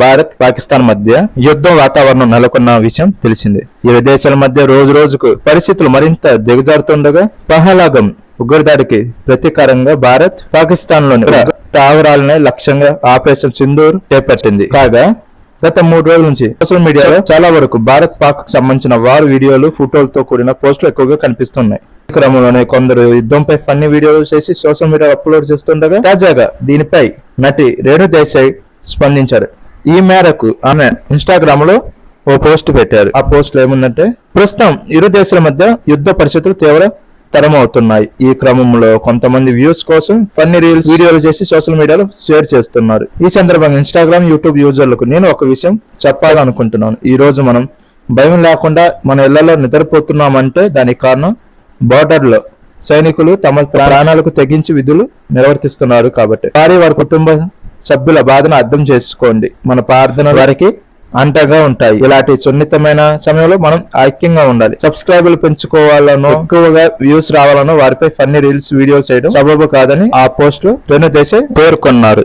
భారత్ పాకిస్తాన్ మధ్య యుద్ధం వాతావరణం నెలకొన్న విషయం తెలిసిందే. ఇరు దేశాల మధ్య రోజు రోజుకు పరిస్థితులు మరింత దిగజారుతుండగా పహలాగం ఉగ్రదాడికి ప్రతీకారంగా భారత్ పాకిస్తాన్లోని తావరాలనే లక్ష్యంగా ఆపరేషన్ సింధూర్ చేపట్టింది. కాగా గత మూడు రోజుల నుంచి సోషల్ మీడియాలో చాలా వరకు భారత్ పాక్ సంబంధించిన వార్ వీడియోలు ఫోటోలతో కూడిన పోస్టులు ఎక్కువగా కనిపిస్తున్నాయి. ఈ క్రమంలోనే కొందరు యుద్ధంపై ఫన్నీ వీడియోలు చేసి సోషల్ మీడియా అప్లోడ్ చేస్తుండగా తాజాగా దీనిపై నటి రేణు దేశాయ్ స్పందించారు. ఈ మేరకు ఆమె ఇన్స్టాగ్రామ్లో ఓ పోస్ట్ పెట్టారు. ఆ పోస్ట్లో ఏముందంటే ప్రస్తుతం ఇరు దేశాల మధ్య యుద్ధ పరిస్థితులు తీవ్ర తరమవుతున్నాయి. ఈ క్రమంలో కొంతమంది వ్యూస్ కోసం ఫన్నీ రీల్స్ వీడియోలు చేసి సోషల్ మీడియాలో షేర్ చేస్తున్నారు. ఈ సందర్భంగా ఇన్స్టాగ్రామ్ యూట్యూబ్ యూజర్లకు నేను ఒక విషయం చెప్పాలనుకుంటున్నాను ఈ రోజు మనం భయం లేకుండా మన ఇళ్ళలో నిద్రపోతున్నామంటే దానికి కారణం border లో సైనికులు తమ ప్రాణాలకు తెగించి విధులు నిర్వర్తిస్తున్నారు కాబట్టి. వారి వారి కుటుంబ సభ్యుల బాధను అర్థం చేసుకోండి. మన ప్రార్థన వారికి అంటగా ఉంటాయి. ఇలాంటి సున్నితమైన సమయంలో మనం ఐక్యంగా ఉండాలి. సబ్స్క్రైబర్లు పెంచుకోవాలనో ఎక్కువగా వ్యూస్ రావాలనో వారిపై ఫన్నీ రీల్స్ వీడియోస్ చేయడం సబబు కాదని ఆ పోస్ట్లో రెండు దేశ పేర్కొన్నారు.